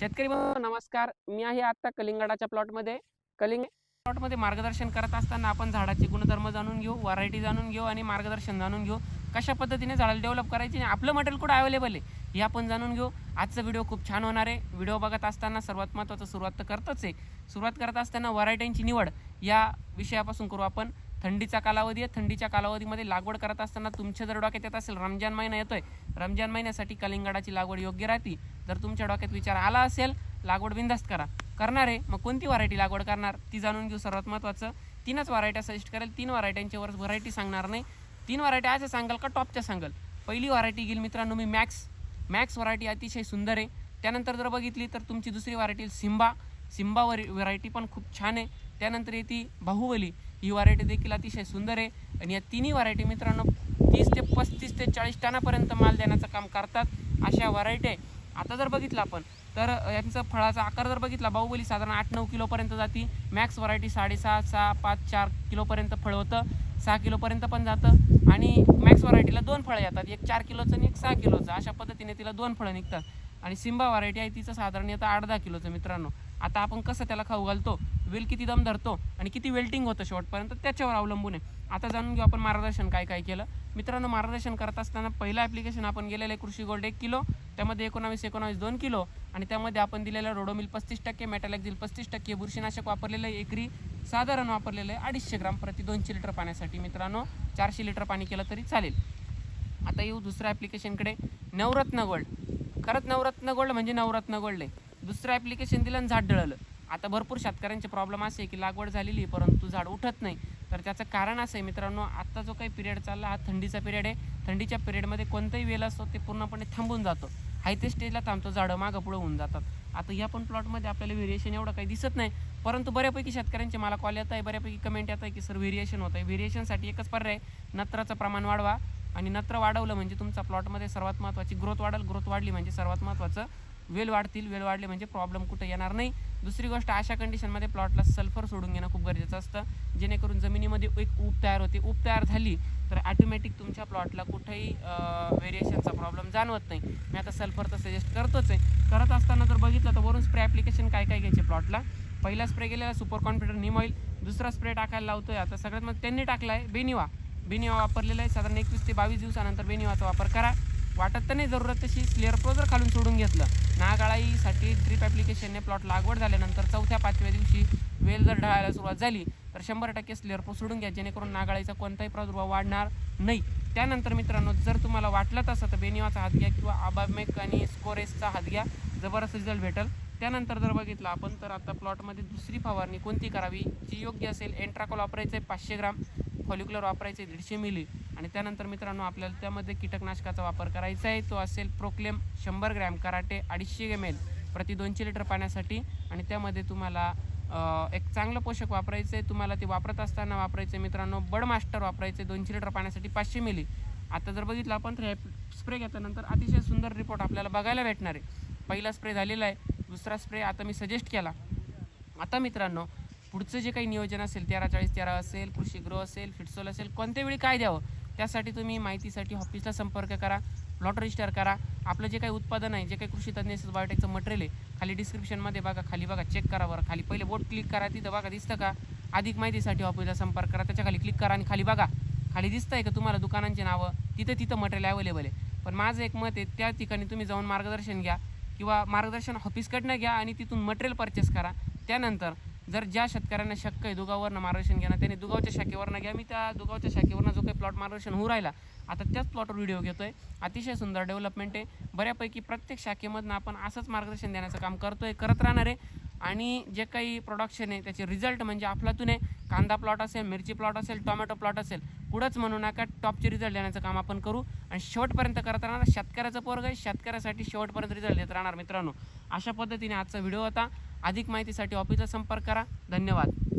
शेतकरी नमस्कार. मी आहे आता कलिंगडाच्या प्लॉटमध्ये. कलिंग प्लॉटमध्ये मार्गदर्शन करत असताना आपण झाडाचे गुणधर्म जाणून घेऊ व्हरायटी जाणून घेऊ आणि मार्गदर्शन जाणून घेऊ. कशा पद्धतीने झाडाला डेव्हलप करायचे आणि आपलं मटेरियल कुठं अवेलेबल आहे हे आपण जाणून घेऊ. आजचा व्हिडिओ खूप छान होणार आहे. व्हिडिओ बघत असताना सर्वात महत्त्वाचं सुरुवात तर करतच आहे. सुरुवात करत असताना व्हरायटींची निवड या विषयापासून करू आपण. थंडीचा कालावधी आहे. थंडीच्या कालावधीमध्ये लागवड करत असताना तुमच्या जर डोक्यात येत असेल रमजान महिना येतोय. रमजान महिन्यासाठी कलिंगडाची लागवड योग्य राहते. जर तुमच्या डोक्यात विचार आला असेल लागवड बिंदास्त करा. करणार आहे. मग कोणती व्हरायटी लागवड करणार? ती जाणून घेऊ सर्वात महत्त्वाचं. तीनच व्हरायट्या सजेस्ट करेल. तीन व्हरायट्यांच्यावर व्हरायटी सांगणार नाही. तीन व्हरायटी आज सांगाल का टॉपच्या सांगाल? पहिली व्हरायटी घेईल मित्रांनो मी मॅक्स मॅक्स व्हरायटी अतिशय सुंदर आहे. त्यानंतर जर बघितली तर तुमची दुसरी व्हरायटी सिम्बा सिम्बा व्हरायटी पण खूप छान आहे. त्यानंतर येते बाहुबली. ही व्हरायटी देखील अतिशय सुंदर आहे. आणि या तिन्ही व्हरायटी मित्रांनो तीस ते पस्तीस ते चाळीस टनापर्यंत माल देण्याचं काम करतात अशा व्हरायटी आहे. आता जर बघितलं आपण तर यांचं फळाचा आकार जर बघितला बाहुबली साधारण आठ नऊ किलोपर्यंत जाती. मॅक्स व्हरायटी साडेसहा सहा पाच चार किलोपर्यंत फळ होतं. सहा किलोपर्यंत पण जातं. आणि मॅक्स व्हरायटीला दोन फळं येतात. एक चार किलोचं आणि एक सहा किलोचं. अशा पद्धतीने तिला दोन फळं निघतात. आणि सिंबा व्हरायटी आहे तिचं साधारण आठ दहा किलोचं मित्रांनो. आता आपण कसं त्याला खाऊ घालतो? वेल किती दम धरतो आणि किती वेल्टिंग होतं शेवटपर्यंत त्याच्यावर अवलंबून आहे. आता जाणून घेऊ आपण मार्गदर्शन काय काय केलं. मित्रांनो मार्गदर्शन करत असताना पहिलं ॲप्लिकेशन आपण गेलेलं आहे कृषी गोल्ड एक किलो त्यामध्ये एकोणावीस एकोणावीस दोन किलो आणि त्यामध्ये आपण दिलेलं रोडोमिल पस्तीस टक्के मेटॅलॅक्झिल पस्तीस टक्के बुरशीनाशक वापरलेलं आहे एकरी साधारण वापरलेलं आहे अडीचशे ग्राम प्रति दोनशे लिटर पाण्यासाठी. मित्रांनो चारशे लिटर पाणी केलं तरी चालेल. आता येऊ दुसऱ्या ॲप्लिकेशनकडे नवरत्न गोल्ड खरंच नवरत्न गोल्ड म्हणजे नवरत्न गोल्ड आहे. दुसरं ॲप्लिकेशन दिलं आणि झाड डळलं. आता भरपूर शेतकऱ्यांचे प्रॉब्लेम असे की लागवड झालेली आहे, परंतु झाड उठत नाही. तर त्याचं कारण असं आहे मित्रांनो आत्ता जो काही पिरियड चालला हा थंडीचा पिरियड आहे. थंडीच्या पिरियडमध्ये कोणताही वेल असतो ते पूर्णपणे थांबून जातो. हाय ते स्टेजला थांबतो झाडं मागं पुढं होऊन जातात. आता ह्या पण प्लॉटमध्ये आपल्याला व्हेरिएशन एवढं काही दिसत नाही. परंतु बऱ्यापैकी शेतकऱ्यांचे मला कॉल येत आहे बऱ्यापैकी कमेंट येत आहे की सर व्हेरिएशन होत आहे व्हेरिएशनसाठी एकच पर्याय नत्राचं प्रमाण वाढवा. आणि नत्र वाढवलं म्हणजे तुमचा प्लॉटमध्ये सर्वात महत्त्वाची ग्रोथ वाढेल ग्रोथ वाढली म्हणजे सर्वात महत्त्वाचं वेल वाढतील वेल वाढले म्हणजे प्रॉब्लेम कुठं येणार नाही. दुसरी गोष्ट अशा कंडिशनमध्ये प्लॉटला सल्फर सोडून घेणं खूप गरजेचं असतं जेणेकरून जमिनीमध्ये एक ऊब तयार होते. ऊब तयार झाली तर ॲटोमॅटिक तुमच्या प्लॉटला कुठेही व्हेरिएशनचा प्रॉब्लेम जाणवत नाही. मी आता सल्फर तर सजेस्ट करतोच आहे. करत असताना जर बघितलं तर वरून स्प्रे ॲप्लिकेशन काय काय घ्यायचे प्लॉटला? पहिला स्प्रे केलेला सुपर कॉन्फिडर निम ऑईल दुसरा स्प्रे टाकायला लावतोय. आता सगळ्यात मग त्यांनी टाकला आहे बेनिवा. बेनिवा वापरलेला आहे. साधारण एकवीस ते बावीस दिवसानंतर बेनिवाचा वापर करा. वाटत तर नाही जरूरत तशी. स्लेअर प्रोजर खालून सोडून घेतलं नागाळाईसाठी ड्रीप ॲप्लिकेशनने प्लॉट लागवड झाल्यानंतर चौथ्या पाचव्या दिवशी वेल जर ढळायला सुरुवात झाली तर शंभर टक्के स्लेअर प्रो सोडून घ्या. जेणेकरून नागाळाईचा कोणताही प्रादुर्भाव वाढणार नाही. त्यानंतर मित्रांनो जर तुम्हाला वाटलं तसं तर बेनिवाचा हात घ्या किंवा आबामेक आणि स्कोरेसचा हात घ्या. जबरदस्त रिझल्ट भेटेल. त्यानंतर जर बघितलं आपण तर आता प्लॉटमध्ये दुसरी फवारणी कोणती करावी? जी योग्य असेल एंट्राकॉल वापरायचं आहे पाचशे ग्राम. फॉलिक्युलर वापरायचे दीडशे मिली आणि त्यानंतर मित्रांनो आपल्याला त्यामध्ये कीटकनाशकाचा वापर करायचा आहे. तो असेल प्रोक्लेम शंभर ग्रॅम कराटे अडीचशे एम एल प्रति दोनशे लिटर पाण्यासाठी. आणि त्यामध्ये तुम्हाला एक चांगलं पोषक वापरायचं आहे. तुम्हाला ते वापरत असताना वापरायचं आहे मित्रांनो बड मास्टर वापरायचे दोनशे लिटर पाण्यासाठी पाचशे मिली आता जर बघितलं आपण तर हे स्प्रे घेतल्यानंतर अतिशय सुंदर रिपोर्ट आपल्याला बघायला भेटणार आहे. पहिला स्प्रे झालेला आहे. दुसरा स्प्रे आता मी सजेस्ट केला. आता मित्रांनो पुढचं जे काही नियोजन असेल तेरा चाळीस तेरा असेल कृषी असेल फिटसोल असेल कोणत्या वेळी काय द्यावं त्यासाठी तुम्ही माहितीसाठी ऑफिसला संपर्क करा प्लॉट रजिस्टर करा. आपलं जे काही उत्पादन आहे जे काही कृषी तज्ञ बायोटेकचं मटेरियल आहे खाली डिस्क्रिप्शनमध्ये बघा खाली बघा चेक करा बरं. खाली पहिले बोट क्लिक करा तिथं बघा दिसतं का? अधिक माहितीसाठी ऑफिसला संपर्क करा त्याच्याखाली क्लिक करा आणि खाली बघा. खाली दिसतंय का तुम्हाला दुकानांची नावं? तिथं तिथं मटेरियल अवेलेबल आहे. पण माझं एक मत आहे त्या ठिकाणी तुम्ही जाऊन मार्गदर्शन घ्या किंवा मार्गदर्शन ऑफिसकडनं घ्या आणि तिथून मटेरियल परचेस करा. त्यानंतर जर ज्या शेतकऱ्यांना शक्य आहे दुगावरनं मार्गदर्शन घेणं त्यांनी दुगावच्या शाखेवरनं घ्या. मी त्या दुगावच्या शाखेवरनं जो काही प्लॉट मार्गदर्शन होऊ राहिला आता त्याच प्लॉटवर व्हिडिओ घेतो आहे अतिशय सुंदर डेव्हलपमेंट आहे. बऱ्यापैकी प्रत्येक शाखेमधनं आपण असंच मार्गदर्शन देण्याचं काम करतो आहे करत राहणार आहे. आणि जे काही प्रोडक्शन आहे त्याचे रिझल्ट म्हणजे आपलातून आहे. कांदा प्लॉट असेल मिरची प्लॉट असेल टोमॅटो प्लॉट असेल पुढंच म्हणू नका टॉपचे रिझल्ट देण्याचं काम आपण करू. आणि शेवटपर्यंत करत राहणार शेतकऱ्याचं पोरग आहे. शेतकऱ्यासाठी शेवटपर्यंत रिझल्ट देत राहणार मित्रांनो. अशा पद्धतीने आजचा व्हिडिओ होता. अधिक माहितीसाठी ऑफिसला संपर्क करा. धन्यवाद.